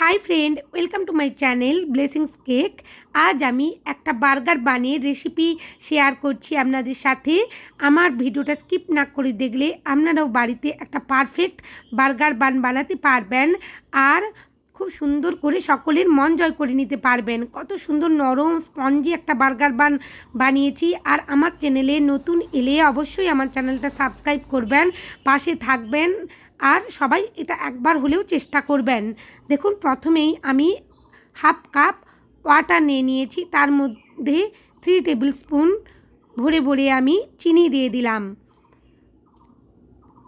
Hi friend welcome to my channel blessings cake আজ আমি একটা বার্গার বানিয়ে রেসিপি শেয়ার করছি আপনাদের সাথে। আমার ভিডিওটা স্কিপ না করে দেখলে আপনারাও বাড়িতে একটা পারফেক্ট বার্গার বান বানাতে পারবেন আর খুব সুন্দর করে সকলের মন জয় করে নিতে পারবেন। কত সুন্দর নরম স্পঞ্জি একটা বার্গার বান বানিয়েছি আর আমার চ্যানেলে নতুন এলে অবশ্যই আমার চ্যানেলটা সাবস্ক্রাইব করবেন, পাশে থাকবেন। আর সবাই এটা একবার হলেও চেষ্টা করবেন। দেখুন, প্রথমেই আমি হাফ কাপ ওয়াটার নিয়ে নিয়েছি। তার মধ্যে থ্রি টেবিল স্পুন ভরে ভরে আমি চিনি দিয়ে দিলাম।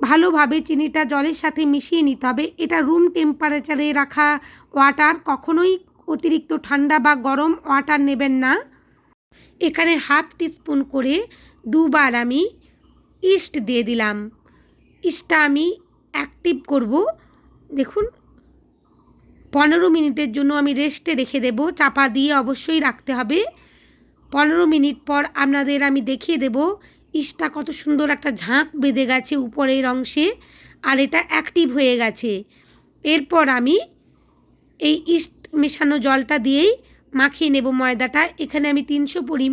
ভালোভাবে চিনিটা জলের সাথে মিশিয়ে নিতে হবে। এটা রুম টেম্পারেচারে রাখা ওয়াটার, কখনোই অতিরিক্ত ঠান্ডা বা গরম ওয়াটার নেবেন না। এখানে হাফ টিস্পুন করে দুবার আমি ইস্ট দিয়ে দিলাম। ইস্টটা আমি অ্যাক্টিভ করব। দেখুন, পনেরো মিনিটের জন্য আমি রেস্টে রেখে দেব। চাপা দিয়ে অবশ্যই রাখতে হবে। পনেরো মিনিট পর আপনাদের আমি দেখিয়ে দেব ইস্টটা কত সুন্দর একটা ঝাঁক বেঁধে গেছে উপরের অংশে, আর এটা অ্যাক্টিভ হয়ে গেছে। এরপর আমি এই ইস্ট মেশানো জলটা দিয়েই মাখিয়ে নেব ময়দাটা। এখানে আমি তিনশো পরি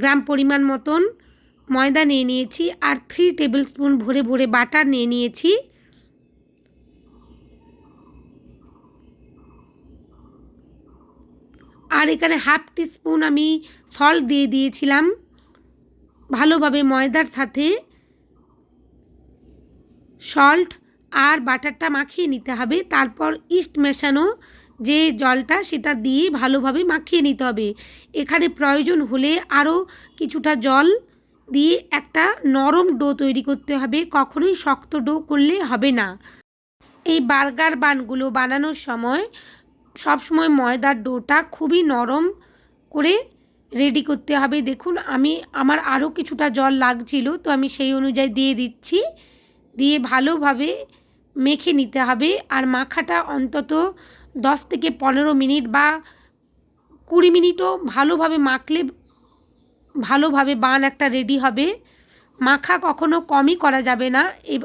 গ্রাম পরিমাণ মতন ময়দা নিয়ে নিয়েছি, আর থ্রি টেবিল স্পুন ভরে ভরে বাটার নিয়ে নিয়েছি। আর এখানে হাফ টিস্পুন আমি সল্ট দিয়ে দিয়েছিলাম ভালোভাবে ময়দার সাথে। সল্ট আর বাটারটা মাখিয়ে নিতে হবে। তারপর ইস্ট মেশানো যে জলটা সেটা দিয়ে ভালোভাবে মাখিয়ে নিতে হবে। এখানে প্রয়োজন হলে আরও কিছুটা জল দিয়ে একটা নরম ডো তৈরি করতে হবে। কখনোই শক্ত ডো করলে হবে না। এই বার্গার বানগুলো বানানোর সময় সবসময় ময়দার ডোটা খুবই নরম করে রেডি করতে হবে। দেখুন, আমি, আমার আরও কিছুটা জল লাগছিল, তো আমি সেই অনুযায়ী দিয়ে দিচ্ছি। দিয়ে ভালোভাবে মেখে নিতে হবে আর মাখাটা অন্তত দশ থেকে পনেরো মিনিট বা কুড়ি মিনিটও ভালোভাবে মাখলে ভালোভাবে বান একটা রেডি হবে। মাখা কখনো কমই করা যাবে না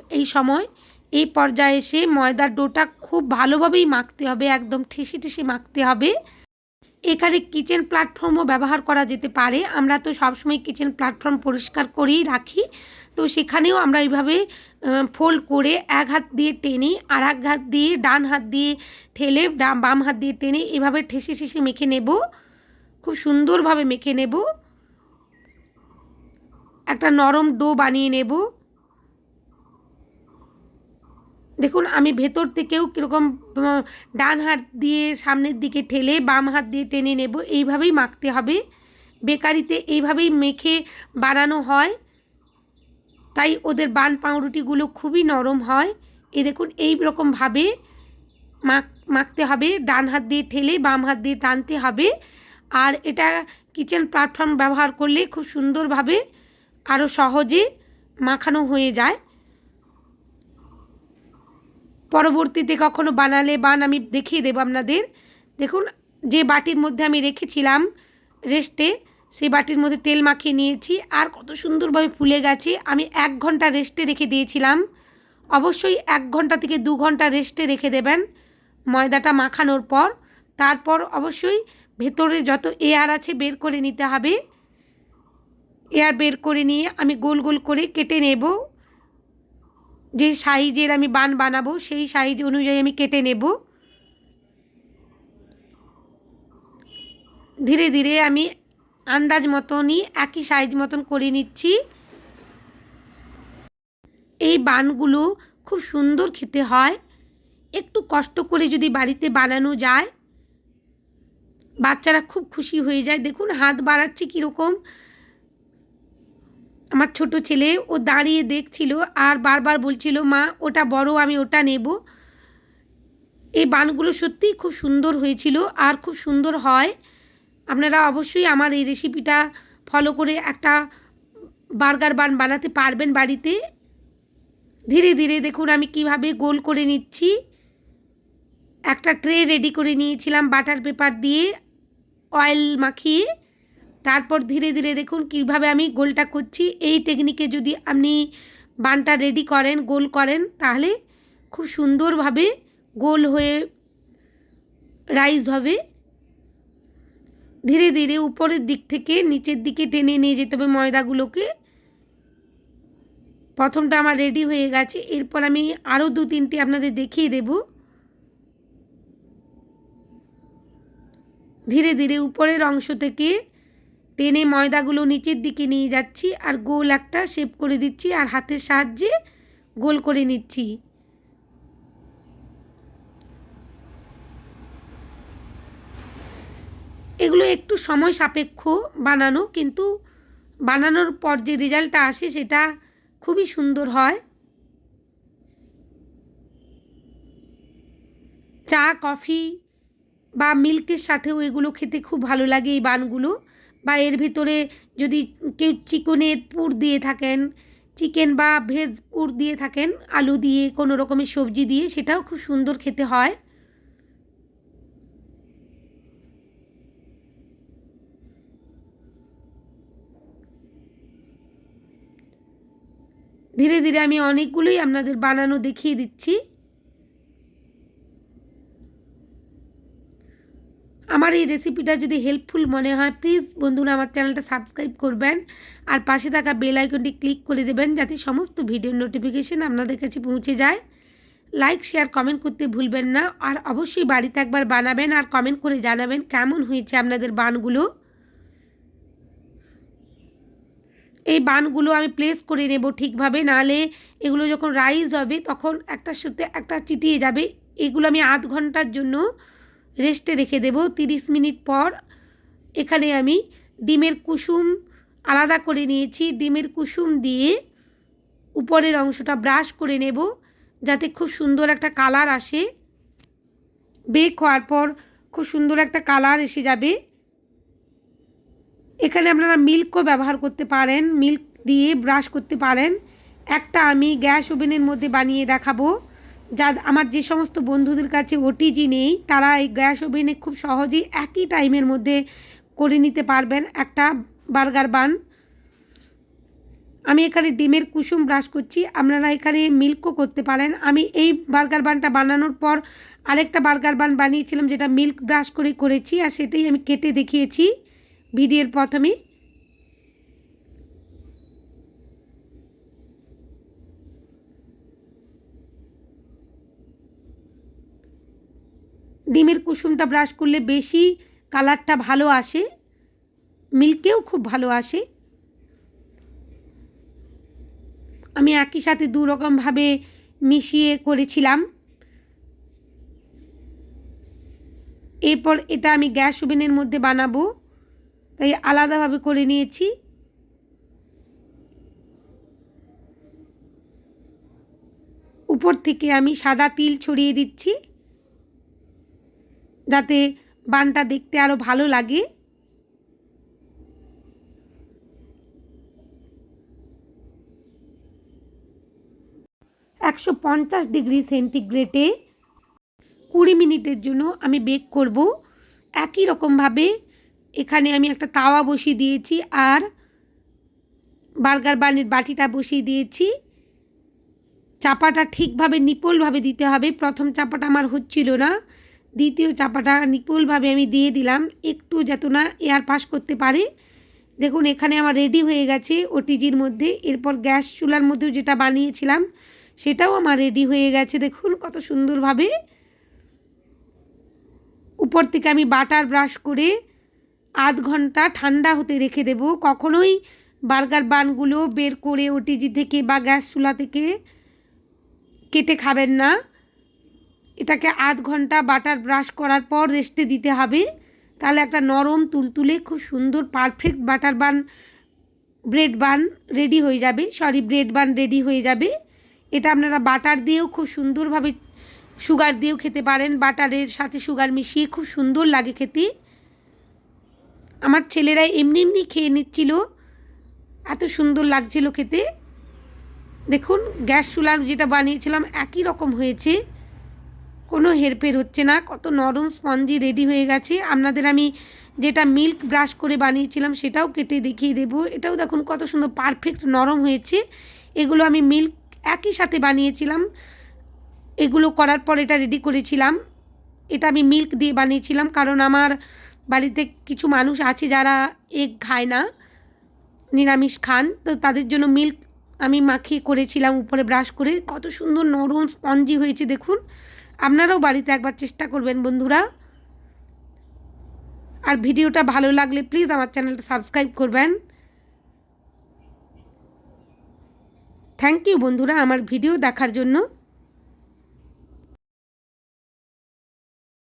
এই সময়। এই পর্যায়ে এসে ময়দার ডোটা খুব ভালোভাবেই মাখতে হবে, একদম ঠেসে ঠেসে মাখতে হবে। এখানে কিচেন প্ল্যাটফর্মও ব্যবহার করা যেতে পারে। আমরা তো সবসময় কিচেন প্ল্যাটফর্ম পরিষ্কার করেই রাখি। তো সেখানেও আমরা এইভাবে ফোল্ড করে এক হাত দিয়ে টেনে আর এক হাত দিয়ে ডান হাত দিয়ে ঠেলে বাম হাত দিয়ে টেনে এভাবে ঠেসে ঠেসে মেখে নেব। খুব সুন্দরভাবে মেখে নেব। একটা নরম ডো বানিয়ে নেব। দেখুন, আমি ভেতর থেকেও কীরকম ডান হাত দিয়ে সামনের দিকে ঠেলে বাম হাত দিয়ে টেনে নেব, এইভাবেই মাখতে হবে। বেকারিতে এইভাবেই মেখে বানানো হয়। তাই ওদের বান পাউরুটিগুলো খুবই নরম হয়। এ দেখুন এই রকমভাবে মাখ, মাখতে হবে, ডান হাত দিয়ে ঠেলে বাম হাত দিয়ে টানতে হবে। আর এটা কিচেন প্ল্যাটফর্ম ব্যবহার করলে খুব সুন্দরভাবে আরও সহজে মাখানো হয়ে যায়। পরবর্তীতে কখনো বানালে, বান আমি দেখিয়ে দেবো আপনাদের। দেখুন, যে বাটির মধ্যে আমি রেখেছিলাম রেস্টে, সেই বাটির মধ্যে তেল মাখিয়ে নিয়েছি। আর কত সুন্দরভাবে ফুলে গেছে। আমি এক ঘণ্টা রেস্টে রেখে দিয়েছিলাম। অবশ্যই এক ঘণ্টা থেকে দু ঘণ্টা রেস্টে রেখে দেবেন ময়দাটা মাখানোর পর। তারপর অবশ্যই ভেতরে যত এয়ার আছে বের করে নিতে হবে। এয়ার বের করে নিয়ে আমি গোল গোল করে কেটে নেব। যে সাইজের আমি বান বানাবো, সেই সাইজ অনুযায়ী আমি কেটে নেব। ধীরে ধীরে আমি আন্দাজ মতনই, একই সাইজ মতন করে নিচ্ছি। এই বানগুলো খুব সুন্দর খেতে হয়। একটু কষ্ট করে যদি বাড়িতে বানানো যায়, বাচ্চারা খুব খুশি হয়ে যায়। দেখুন, হাত বাড়াচ্ছে কীরকম। আমার ছোট ছেলে ও দাঁড়িয়ে দেখছিল আর বারবার বলছিল, মা, ওটা বড়, আমি ওটা নেব। এই বানগুলো সত্যিই খুব সুন্দর হয়েছিল আর খুব সুন্দর হয়। আপনারা অবশ্যই আমার এই রেসিপিটা ফলো করে একটা বার্গার বান বানাতে পারবেন বাড়িতে। ধীরে ধীরে দেখুন আমি কীভাবে গোল করে নিচ্ছি। একটা ট্রে রেডি করে নিয়েছিলাম বাটার পেপার দিয়ে অয়েল মাখিয়ে। তারপর ধীরে ধীরে দেখুন কীভাবে আমি গোলটা করছি। এই টেকনিকে যদি আপনি বানটা রেডি করেন, গোল করেন, তাহলে খুব সুন্দরভাবে গোল হয়ে রাইজ হবে। ধীরে ধীরে উপরের দিক থেকে নিচের দিকে টেনে নিয়ে যেতে হবে ময়দাগুলোকে। প্রথমটা আমার রেডি হয়ে গেছে। এরপর আমি আরও দু তিনটি আপনাদের দেখিয়ে দেব। ধীরে ধীরে উপরের অংশ থেকে টেনে ময়দাগুলো নিচের দিকে নিয়ে যাচ্ছি আর গোল একটা শেপ করে দিচ্ছি আর হাতের সাহায্যে গোল করে নিচ্ছি। এগুলো একটু সময় সাপেক্ষ বানানো, কিন্তু বানানোর পর যে রেজাল্টটা আসে সেটা খুবই সুন্দর হয়। চা, কফি বা মিল্কের সাথেও এগুলো খেতে খুব ভালো লাগে এই বানগুলো। বা এর ভিতরে যদি কেউ চিকনের পুর দিয়ে থাকেন, চিকেন বা ভেজ পুর দিয়ে থাকেন, আলু দিয়ে, কোনো রকমের সবজি দিয়ে, সেটাও খুব সুন্দর খেতে হয়। ধীরে ধীরে আমি অনেকগুলোই আপনাদের বানানো দেখিয়ে দিচ্ছি। আমার এই রেসিপিটা যদি হেল্পফুল মনে হয় প্লিজ বন্ধুরা আমার চ্যানেলটা সাবস্ক্রাইব করবেন আর পাশে থাকা বেল আইকনটি ক্লিক করে দেবেন যাতে সমস্ত ভিডিওর নোটিফিকেশান আপনাদের কাছে পৌঁছে যায়। লাইক শেয়ার কমেন্ট করতে ভুলবেন না আর অবশ্যই বাড়িতে একবার বানাবেন আর কমেন্ট করে জানাবেন কেমন হয়েছে আপনাদের বানগুলো। এই বানগুলো আমি প্লেস করে নেব ঠিকভাবে, নাহলে এগুলো যখন রাইজ হবে তখন একটার সাথে একটা চিটিয়ে যাবে। এগুলো আমি আধ ঘণ্টার জন্য রেস্টে রেখে দেব তিরিশ মিনিট পর। এখানে আমি ডিমের কুসুম আলাদা করে নিয়েছি। ডিমের কুসুম দিয়ে উপরের অংশটা ব্রাশ করে নেব যাতে খুব সুন্দর একটা কালার আসে। বেক হওয়ার পর খুব সুন্দর একটা কালার এসে যাবে। এখানে আপনারা মিল্কও ব্যবহার করতে পারেন, মিল্ক দিয়ে ব্রাশ করতে পারেন। একটা আমি গ্যাস ওভেনের মধ্যে বানিয়ে দেখাবো। যা আমার যে সমস্ত বন্ধুদের কাছে ওটিজি নেই, তারা এই গ্যাস ওভেনে খুব সহজেই একই টাইমের মধ্যে করে নিতে পারবেন একটা বার্গার বান। আমি এখানে ডিমের কুসুম ব্রাশ করছি, আপনারা এখানে মিল্কও করতে পারেন। আমি এই বার্গার বানটা বানানোর পর আরেকটা বার্গার বান বানিয়েছিলাম, যেটা মিল্ক ব্রাশ করে করেছি, আর সেটাই আমি কেটে দেখিয়েছি ভিডিওর প্রথমে। ডিমের কুসুমটা ব্রাশ করলে বেশি কালারটা ভালো আসে, মিল্কেও খুব ভালো আসে। আমি একই সাথে দু রকমভাবে মিশিয়ে করেছিলাম। এরপর এটা আমি গ্যাস ওভেনের মধ্যে বানাবো, তাই আলাদাভাবে করে নিয়েছি। উপর থেকে আমি সাদা তিল ছড়িয়ে দিচ্ছি। যাতে বানটা দেখতে আরও ভালো লাগে। একশো পঞ্চাশ ডিগ্রি সেন্টিগ্রেডে কুড়ি মিনিটের জন্য আমি বেক করব। একই রকমভাবে এখানে আমি একটা তাওয়া বসিয়ে দিয়েছি আর বার্গার বানের বাটিটা বসিয়ে দিয়েছি। চাপাটা ঠিকভাবে নিপলভাবে দিতে হবে। প্রথম চাপাটা আমার হচ্ছিল না। দ্বিতীয় চাপাটা নিপলভাবে আমি দিয়ে দিলাম। একটু যাতে না এয়ার পাস করতে পারে। দেখুন, এখানে আমার রেডি হয়ে গেছে ওটিজির মধ্যে। এরপর গ্যাস চুলার মধ্যেও যেটা বানিয়েছিলাম, সেটাও আমার রেডি হয়ে গেছে। দেখুন, কত সুন্দরভাবে। উপর থেকে আমি বাটার ব্রাশ করে আধ ঘণ্টা ঠান্ডা হতে রেখে দেব। কখনোই বার্গার বানগুলো বের করে ওটিজি থেকে বা গ্যাস চুলা থেকে কেটে খাবেন না। এটাকে আধ ঘণ্টা বাটার ব্রাশ করার পর রেস্টে দিতে হবে। তাহলে একটা নরম তুলতুলে, খুব সুন্দর perfect butter bun bread bun ready হয়ে যাবে। সরি ব্রেড বান রেডি হয়ে যাবে। এটা আপনারা বাটার দিয়েও খুব সুন্দরভাবে সুগার দিয়েও খেতে পারেন। বাটারের সাথে সুগার মিশিয়ে খুব সুন্দর লাগে খেতে। আমার ছেলেরা এমনি এমনি খেয়ে নিচ্ছিল। এত সুন্দর লাগছিল খেতে। দেখুন, গ্যাস চুলার যেটা বানিয়েছিলাম একই রকম হয়েছে। কোনো হেরফের হচ্ছে না। কত নরম স্পঞ্জি রেডি হয়ে গেছে। আপনাদের আমি যেটা মিল্ক ব্রাশ করে বানিয়েছিলাম সেটাও কেটে দেখিয়ে দেব। এটাও দেখুন কত সুন্দর পারফেক্ট নরম হয়েছে। এগুলো আমি মিল্ক একই সাথে বানিয়েছিলাম। এগুলো করার পর এটা রেডি করেছিলাম। এটা আমি মিল্ক দিয়ে বানিয়েছিলাম কারণ আমার বাড়িতে কিছু মানুষ আছে যারা এগ খায় না, নিরামিষ খান। তো তাদের জন্য মিল্ক আমি মাখিয়ে করেছিলাম, উপরে ব্রাশ করে। কত সুন্দর নরম স্পঞ্জি হয়েছে, দেখুন। আপনারাও বাড়িতে একবার চেষ্টা করবেন, বন্ধুরা। আর ভিডিওটা ভালো লাগলে প্লিজ আমার চ্যানেলটা সাবস্ক্রাইব করবেন। থ্যাংক ইউ বন্ধুরা, আমার ভিডিও দেখার জন্য।